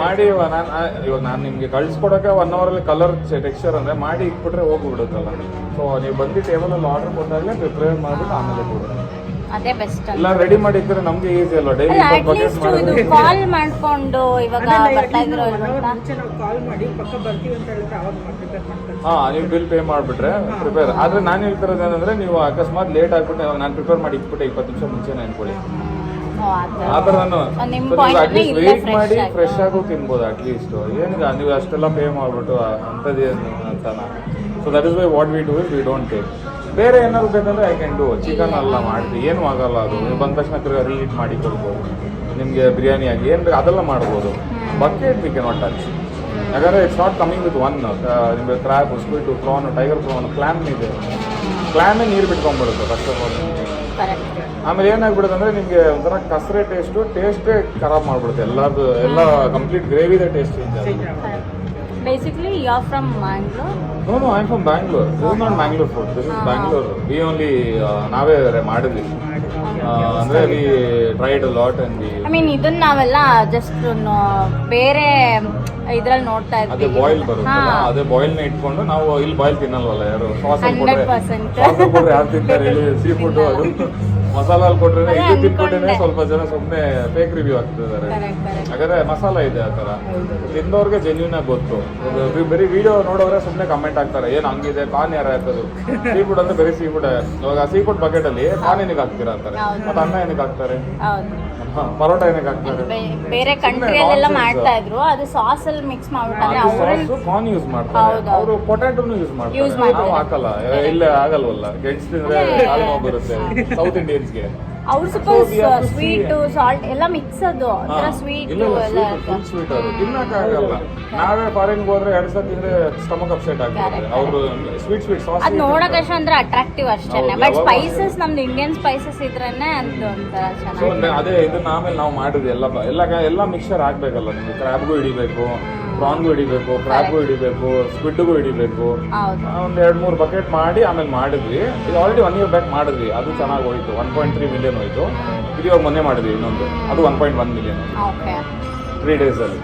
ಮಾಡಿ ನಾನು ಇವಾಗ ನಾನು ನಿಮಗೆ ಕಳ್ಸ್ಕೊಡಕ್ಕೆ ಒನ್ ಅವರಲ್ಲಿ ಕಲರ್ ಟೆಕ್ಸ್ಚರ್ ಅಂದ್ರೆ ಮಾಡಿ ಇಟ್ಬಿಟ್ರೆ ಹೋಗ್ಬಿಡುತ್ತಲ್ಲ. ಸೊ ನೀವು ಬಂದು ಟೇಬಲಲ್ಲಿ ಆರ್ಡರ್ ಕೊಟ್ಟಾಗಲೇ ಪ್ರಿಪೇರ್ ಮಾಡಿಬಿಟ್ಟು ಆಮೇಲೆ ಕೊಡಿ ಅದೇ ಬೆಸ್ಟ್ ಇಲ್ಲ ರೆಡಿ ಮಾಡಿದ್ರೆ ನಮಗೆ ಈಸಿ ಅಲ್ವಾ? ಡೈಲಿ ಅಟ್ಲೀಸ್ಟ್ ಇದು ಕಾಲ್ ಮಾಡ್ಕೊಂಡು ಇವಾಗ ಬರ್ತಾ ಇದ್ರು ಅಂತ. ಕಾಲ್ ಮಾಡಿ ಪಕ್ಕ ಬರ್ತೀವಿ ಅಂತ ಹೇಳಿದ್ರೆ ಅವಾಗ ಹಾ ನೀವು ಬಿಲ್ ಪೇ ಮಾಡಿಬಿಟ್ರೆ ಪ್ರಿಪೇರ್ ಆದ್ರೆ ನಾನು ಹೇಳ್ತಿರೋದು ಏನಂದ್ರೆ ನೀವು ಅಕಸ್ಮಾತ್ ಲೇಟ್ ಆಗ್ಬಿಟ್ಟು ನಾನು ಪ್ರಿಪೇರ್ ಮಾಡಿ ಇಟ್ಬಿಟ್ಟೆ ಇಪ್ಪತ್ತು ನಿಮಿಷ ಮುಂಚೆನೇ ಅನ್ಕೊಳ್ಳಿ. ಆತರ ನಾನು ಅಟ್ಲೀಸ್ಟ್ ವೇಟ್ ಮಾಡಿ ಫ್ರೆಶ್ ಆಗು ತಿನ್ಬೋದು ಅಟ್ಲೀಸ್ಟ್ ಏನಿಲ್ಲ ನೀವು ಅಷ್ಟೆಲ್ಲ ಪೇ ಮಾಡಿಬಿಟ್ಟು ಅಂತದೇ ಅಂತಾನ so that is why what we do is we don't take ಬೇರೆ ಏನಾದ್ರು ಬೇಕಂದ್ರೆ ಐ ಕ್ಯಾನ್ ಡೂ ಚಿಕನ್ ಅಲ್ಲ ಮಾಡ್ತೀವಿ. ಏನು ಆಗಲ್ಲ ಅದು. ನೀವು ಬಂದ ತಕ್ಷಣ ತಿರ್ಗಾ ರೀಹೀಟ್ ಮಾಡಿ ಕೊಡ್ಬೋದು. ನಿಮಗೆ ಬಿರಿಯಾನಿ ಆಗಿ ಏನು ಬೇಕು ಅದೆಲ್ಲ ಮಾಡ್ಬೋದು. ಬಕೆಟ್ ವಿ ಕೆನಾಟ್ ಟಚ್ ಯಾಕಂದ್ರೆ it's not coming with one ನಿಮಗೆ crab squid prawn tiger prawn clam ಇದೆ. ಕ್ಲಾಮೇ ನೀರು ಬಿಟ್ಕೊಂಡ್ಬಿಡುತ್ತೆ ಫಸ್ಟ್ ಆಫ್ ಆಲ್ ಆಮೇಲೆ ಏನಾಗ್ಬಿಡುತ್ತೆ ಅಂದರೆ ನಿಮಗೆ ಒಂಥರ ಕಸರೆ ಟೇಸ್ಟು ಟೇಸ್ಟೇ ಖರಾಬ್ ಮಾಡ್ಬಿಡುತ್ತೆ. ಎಲ್ಲದು ಎಲ್ಲ ಕಂಪ್ಲೀಟ್ ಗ್ರೇವಿದೆ ಟೇಸ್ಟ್ ಚೇಂಜ್ ಆಗುತ್ತೆ. Basically, you're from Mangalore. No no I from Bangalore this is not Bangalore food this is Bangalore we only ನಾವೇ ಮಾಡಿದ್ವಿ. ಆ, we tried lot and we I mean ಇದನ್ನ ನಾವೆಲ್ಲ ಜಸ್ಟ್ ಬೇರೆ ಇದ್ರಲ್ಲಿ ನೋಡ್ತಾ ಅದೇ ಇದ್ವಿ. ಬಾಯ್ಲ್ ಬರುತ್ತಲ್ಲ ಅದೇ ಬಾಯ್ಲ್ನ ಇಟ್ಕೊಂಡು ನಾವು ಇಲ್ಲಿ ಬಾಯ್ಲ್ ತಿನ್ನಲ್ವಲ್ಲ ಯಾರು? ಸಾಸ್ 100% ಸಾಸ್ ಕೊಟ್ರೆ ಯಾರು ತಿಂತಾರೆ ಹೇಳಿ ಸೀ ಫುಡ್ ಅದು ಮಸಾಲ ಅಲ್ಲಿ ಕೊಟ್ರೆ ಇದು ತಿನ್ಬಿಟ್ಟೇನೆ ಸ್ವಲ್ಪ ಜನ ಸುಮ್ಮನೆ ಫೇಕ್ ರಿವ್ಯೂ ಆಗ್ತಿದ್ದಾರೆ ಹಾಗಾದ್ರೆ ಮಸಾಲ ಇದೆ ಆ ತರ ತಿಂದವ್ರಿಗೆ ಜೆನ್ಯೂನ್ ಆಗಿ ಗೊತ್ತು. ಬರೀ ವಿಡಿಯೋ ನೋಡೋರೆ ಸುಮ್ಮನೆ ಕಮೆಂಟ್ ಆಗ್ತಾರೆ ಏನು ಹಂಗಿದೆ? ಪಾನ್ ಯಾರು ಹಾಕೋದು ಸೀ ಫುಡ್ ಅಂದ್ರೆ ಬರೀ ಸೀ ಫುಡ್ ಇವಾಗ ಸೀ ಫುಡ್ ಬಕೆಟ್ ಅಲ್ಲಿ ಪಾನ್ ಏನಕ್ಕೆ ಹಾಕ್ತೀರಾ ಅಂತಾರೆ? ಮತ್ತೆ ಅನ್ನ ಏನಕ್ಕೆ ಹಾಕ್ತಾರೆ? ಪರೋಟ ಏನಕ್ಕೆ ಹಾಕ್ತಾರೆ? ಬೇರೆ ಕಂಟ್ರಿಯಲ್ಲೆಲ್ಲ ಮಾಡ್ತಾ ಇದ್ರು ಅದು ಸಾಸ್ ಅಲ್ಲಿ ಮಿಕ್ಸ್ ಮಾಡ್ಬಿಟ್ಟಾದ್ರೆ ಅವರು ಕಾರ್ನ್ ಯೂಸ್ ಮಾಡ್ತಾರೆ. ಅವರು ಪೊಟ್ಯಾಟೋನು ಯೂಸ್ ಮಾಡ್ತಾರೆ. ನಾವು ಹಾಕಲ್ಲ. ಇಲ್ಲ ಆಗಲ್ವಲ್ಲ. ಗೆಣಸು ತಿಂದ್ರೆ ಬರುತ್ತೆ. ಸೌತ್ ಇಂಡಿಯನ್ಸ್ಗೆ ಅವ್ರು ಸ್ವಲ್ಪ ಸ್ವೀಟ್ ಸಾಲ್ಟ್ ಎಲ್ಲ ಮಿಕ್ಸ್ ಅದು ಒಂಥರ ಸ್ವೀಟ್ ಇಲ್ಲ ಎಲ್ಲ. ಫುಲ್ ಸ್ವೀಟ್ ಅದು. ತಿನ್ನಕ್ಕಾಗಲ್ಲ ನಾವೇ ಫಾರಿನ್ ಹೋದ್ರೆ ಎರಡು ಸಲ ತಿಂದ್ರೆ ಸ್ಟಮಕ್ ಅಪ್ಸೆಟ್ ಆಗ್ತದೆ. ಅವರು ಸ್ವೀಟ್ ಸ್ವೀಟ್ ಸಾಸ್ ಅದ್ ನೋಡಕಷ್ಟ ಅಂದ್ರೆ ಅಟ್ರಾಕ್ಟಿವ್ ಅಷ್ಟೇ ಬಟ್ ಸ್ಪೈಸಸ್ ನಮ್ದು ಇಂಡಿಯನ್ ಸ್ಪೈಸಸ್ ಇದ್ರೇನೆ ಅಂತ ಒಂಥರ ಚೆನ್ನಾಗಿ ಅದೇ ಇದನ್ನ ಆಮೇಲೆ ನಾವು ಮಾಡಿದ್ವಿ ಎಲ್ಲ ಎಲ್ಲ ಎಲ್ಲ ಮಿಕ್ಸರ್ ಹಾಕ್ಬೇಕಲ್ಲ ನಿಮ್ಗೆ. ಕ್ರ್ಯಾಬ್ಗೂ ಹಿಡಿಬೇಕು ಪ್ರಾನ್ಗೂ ಹಿಡಿಬೇಕು ಕ್ರ್ಯಾಬ್ಗೂ ಹಿಡಿಬೇಕು ಸ್ಕ್ವಿಡ್ಗೂ ಹಿಡಿಬೇಕು. ಹೌದು. ಒಂದು ಎರಡು ಮೂರು ಬಕೆಟ್ ಮಾಡಿ ಆಮೇಲೆ ಮಾಡಿದ್ವಿ. ಇದು ಆಲ್ರೆಡಿ ಒನ್ ಇಯರ್ ಬ್ಯಾಕ್ ಮಾಡಿದ್ವಿ. ಅದು ಚೆನ್ನಾಗಿ ಹೋಯ್ತು. ಒನ್ ಪಾಯಿಂಟ್ ತ್ರೀ ಮಿಲಿಯನ್ ಹೋಯ್ತು. ಇದು ಇವಾಗ ಮೊನ್ನೆ ಮಾಡಿದ್ವಿ ಇನ್ನೊಂದು. ಅದು one point one million three ಡೇಸಲ್ಲಿ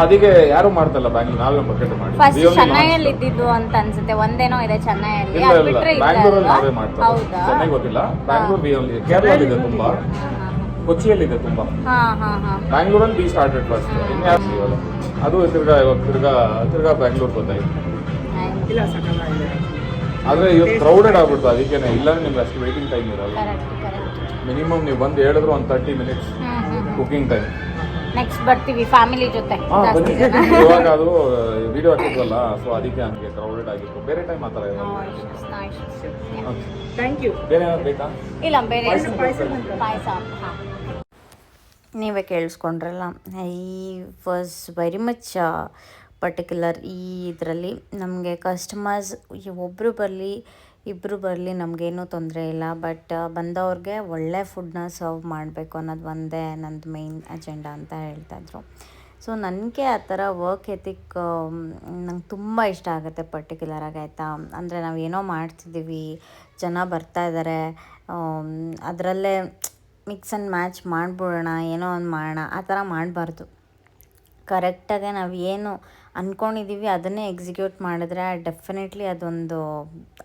ಅದಕ್ಕೆ ಯಾರು ಮಾಡ್ತಲ್ಲ ಬ್ಯಾಂಗ್ಳೂರ್ ನಾವೇ ಬಕೆಟ್ ಮಾಡಿ. ಫಸ್ಟ್ ಚೆನ್ನೈಯಲ್ಲಿ ಇದ್ದಿದ್ದು ಅಂತ ಅನ್ಸುತ್ತೆ. ಒಂದೇನೋ ಇದೆ ಚೆನ್ನೈಯಲ್ಲಿ. ಬ್ಯಾಂಗ್ಳೂರಲ್ಲಿ ನಾವೇ ಮಾಡ್ತಾರೆ ಚೆನ್ನೈ ಗೊತ್ತಿಲ್ಲ. ಬ್ಯಾಂಗ್ಳೂರ್ ಬಿ ಓನ್ಲಿ ಕೇರಳಲ್ಲಿದೆ ತುಂಬಾ. ಕೊಚ್ಚಿಯಲ್ಲಿದೆ ತುಂಬಾ. ಬ್ಯಾಂಗ್ಳೂರಲ್ಲಿ ಬಿ ಸ್ಟಾರ್ಟೆಡ್ ಫಸ್ಟ್ ಅದು ತಿರ್ಗಾ ಇವಾಗ ತಿರ್ಗಾ ತಿರ್ಗಾ ಬ್ಯಾಂಗ್ಳೂರ್ ಗೊತ್ತಾಯ್ತು. ಆದ್ರೆ ಇವತ್ತು ಕ್ರೌಡೆಡ್ ಆಗ್ಬಿಡ್ತು ಅದಕ್ಕೇನೆ. ಇಲ್ಲ ನಿಮ್ಗೆ ಅಷ್ಟು ವೇಟಿಂಗ್ ಟೈಮ್ ಇರಲ್ಲ. ಮಿನಿಮಮ್ ನೀವು ಬಂದು ಹೇಳಿದ್ರು ಒಂದು thirty minutes cooking time next ಬರ್ತೀವಿ ಫ್ಯಾಮಿಲಿ ಜೊತೆ. ಇವಾಗ ಅದು ವಿಡಿಯೋ ಹಾಕಿದ್ವಲ್ಲ ಸೊ ಅದಕ್ಕೆ ಹಂಗೆ ಕ್ರೌಡೆಡ್ ಆಗಿತ್ತು. ಬೇರೆ ಟೈಮ್ ಆ ಥರ ಇರಲ್ಲ Okay. ಥ್ಯಾಂಕ್ ಯು ಬೇರೆ ಏನಾದ್ರು ಬೇಕಾ? ಇಲ್ಲ ಬೇರೆ ಪಾಯ್ಸ, ಹಾಂ. ನೀವೇ ಕೇಳಿಸ್ಕೊಂಡ್ರಲ್ಲ I was very much particular ಈ ಇದರಲ್ಲಿ. ನಮಗೆ ಕಸ್ಟಮರ್ಸ್ ಒಬ್ಬರು ಬರಲಿ ಇಬ್ಬರು ಬರಲಿ ನಮಗೇನೂ ತೊಂದರೆ ಇಲ್ಲ ಬಟ್ ಬಂದವ್ರಿಗೆ ಒಳ್ಳೆ ಫುಡ್ನ ಸರ್ವ್ ಮಾಡಬೇಕು ಅನ್ನೋದು ಒಂದೇ ನಂದು ಮೇಯ್ನ್ ಅಜೆಂಡಾ ಅಂತ ಹೇಳ್ತಾಯಿದ್ರು ಸೊ ನನಗೆ ಆ ಥರ ವರ್ಕ್ ಎಥಿಕ್ ನಂಗೆ ತುಂಬ ಇಷ್ಟ ಆಗುತ್ತೆ ಪರ್ಟಿಕ್ಯುಲರಾಗಿ ಆಯಿತಾ? ಅಂದರೆ ನಾವು ಏನೋ ಮಾಡ್ತಿದ್ದೀವಿ, ಜನ ಬರ್ತಾ ಇದ್ದಾರೆ ಅದರಲ್ಲೇ ಮಿಕ್ಸ್ ಆ್ಯಂಡ್ ಮ್ಯಾಚ್ ಮಾಡಿಬಿಡೋಣ, ಏನೋ ಒಂದು ಮಾಡೋಣ, ಆ ಥರ ಮಾಡಬಾರ್ದು. ಕರೆಕ್ಟಾಗೆ ನಾವು ಏನು ಅಂದ್ಕೊಂಡಿದ್ದೀವಿ ಅದನ್ನೇ ಎಕ್ಸಿಕ್ಯೂಟ್ ಮಾಡಿದ್ರೆ ಡೆಫಿನೆಟ್ಲಿ ಅದೊಂದು,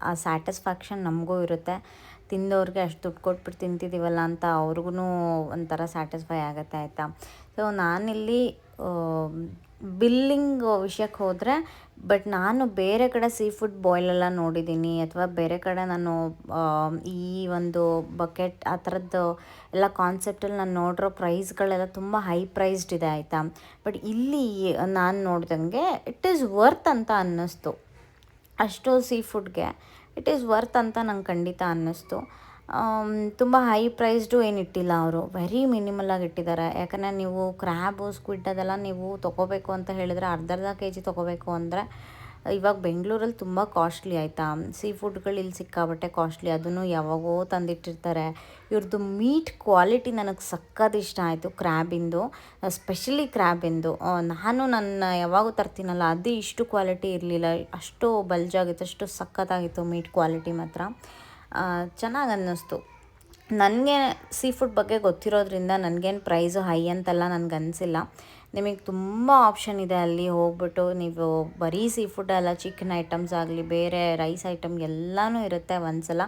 ಆ ಸ್ಯಾಟಿಸ್ಫ್ಯಾಕ್ಷನ್ ನಮಗೂ ಇರುತ್ತೆ. ತಿಂದವ್ರಿಗೆ ಅಷ್ಟು ದುಡ್ಡು ಕೊಟ್ಬಿಟ್ಟು ತಿಂತಿದ್ದೀವಲ್ಲ ಅಂತ ಅವ್ರಿಗೂ ಒಂಥರ ಸ್ಯಾಟಿಸ್ಫೈ ಆಗುತ್ತೆ ಆಯಿತಾ? ಸೊ ನಾನಿಲ್ಲಿ ಬಿಲ್ಲಿಂಗ್ ವಿಷಯಕ್ಕೆ ಹೋದರೆ, ಬಟ್ ನಾನು ಬೇರೆ ಕಡೆ ಸೀ ಫುಡ್ ಬಾಯ್ಲೆಲ್ಲ ನೋಡಿದ್ದೀನಿ ಅಥವಾ ಬೇರೆ ಕಡೆ ನಾನು ಈ ಒಂದು ಬಕೆಟ್, ಆ ಥರದ್ದು ಎಲ್ಲ ಕಾನ್ಸೆಪ್ಟಲ್ಲಿ ನಾನು ನೋಡಿರೋ ಪ್ರೈಸ್ಗಳೆಲ್ಲ ತುಂಬ ಹೈ ಪ್ರೈಸ್ಡ್ ಇದೆ ಆಯಿತಾ. ಬಟ್ ಇಲ್ಲಿ ನಾನು ನೋಡ್ದಂಗೆ, ಇಟ್ ಈಸ್ ವರ್ತ್ ಅಂತ ಅನ್ನಿಸ್ತು. ಅಷ್ಟು ಸೀ ಫುಡ್ಗೆ, ಇಟ್ ಈಸ್ ವರ್ತ್ ಅಂತ ನಂಗೆ ಖಂಡಿತ ಅನ್ನಿಸ್ತು. ತುಂಬ ಹೈ ಪ್ರೈಸ್ಡು ಏನು ಇಟ್ಟಿಲ್ಲ ಅವರು. ವೆರಿ ಮಿನಿಮಲ್ ಆಗಿ ಇಟ್ಟಿದ್ದಾರೆ ಯಾಕಂದರೆ ನೀವು ಕ್ರ್ಯಾಬು ಸ್ಕ್ವಿಡ್ ಅದೆಲ್ಲ ನೀವು ತೊಗೋಬೇಕು ಅಂತ ಹೇಳಿದರೆ ಅರ್ಧ ಅರ್ಧ ಕೆ ಜಿ ತೊಗೋಬೇಕು ಅಂದರೆ, ಇವಾಗ ಬೆಂಗಳೂರಲ್ಲಿ ತುಂಬ ಕಾಸ್ಟ್ಲಿ ಆಯಿತಾ? ಸೀ ಫುಡ್ಗಳು ಇಲ್ಲಿ ಸಿಕ್ಕಾಬಟ್ಟೆ ಕಾಸ್ಟ್ಲಿ ಅದನ್ನು ಯಾವಾಗೋ ತಂದಿಟ್ಟಿರ್ತಾರೆ. ಇವ್ರದ್ದು ಮೀಟ್ ಕ್ವಾಲಿಟಿ ನನಗೆ ಸಕ್ಕದ್ ಇಷ್ಟ ಆಯಿತು ಕ್ರ್ಯಾಬಿಂದು ಸ್ಪೆಷಲಿ ಕ್ರ್ಯಾಬಿಂದು ನಾನು ನನ್ನ ಯಾವಾಗೂ ತರ್ತೀನಲ್ಲ, ಅದು ಇಷ್ಟು ಕ್ವಾಲಿಟಿ ಇರಲಿಲ್ಲ. ಅಷ್ಟು ಬಲ್ಜಾಗಿತ್ತು ಅಷ್ಟು ಸಖತ್ತಾಗಿತ್ತು ಮೀಟ್ ಕ್ವಾಲಿಟಿ ಮಾತ್ರ. ಚೆನ್ನಾಗಿ ಅನ್ನಿಸ್ತು ನನಗೆ ಸೀ ಫುಡ್ ಬಗ್ಗೆ ಗೊತ್ತಿರೋದ್ರಿಂದ ನನಗೇನು ಪ್ರೈಸು ಹೈ ಅಂತೆಲ್ಲ ನನಗೆ ಅನಿಸಿಲ್ಲ ನಿಮಗೆ ತುಂಬ ಆಪ್ಷನ್ ಇದೆ ಅಲ್ಲಿ ಹೋಗ್ಬಿಟ್ಟು ನೀವು ಬರೀ ಸೀ ಫುಡ್ ಅಲ್ಲ ಚಿಕನ್ ಐಟಮ್ಸ್ ಆಗಲಿ, ಬೇರೆ ರೈಸ್ ಐಟಮ್ ಎಲ್ಲನೂ ಇರುತ್ತೆ ಒಂದ್ಸಲ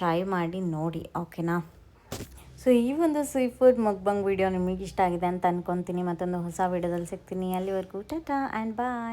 ಟ್ರೈ ಮಾಡಿ ನೋಡಿ ಓಕೆನಾ ಸೊ ಈ ಒಂದು ಸೀ ಫುಡ್ ಮಗ್ಬಂಗ್ ವಿಡಿಯೋ ನಿಮಗೆ ಇಷ್ಟ ಆಗಿದೆ ಅಂತ ಅನ್ಕೊತೀನಿ. ಮತ್ತೊಂದು ಹೊಸ ವಿಡಿಯೋದಲ್ಲಿ ಸಿಗ್ತೀನಿ. ಅಲ್ಲಿವರೆಗೂ ಟಾಟಾ ಆ್ಯಂಡ್ ಬಾಯ್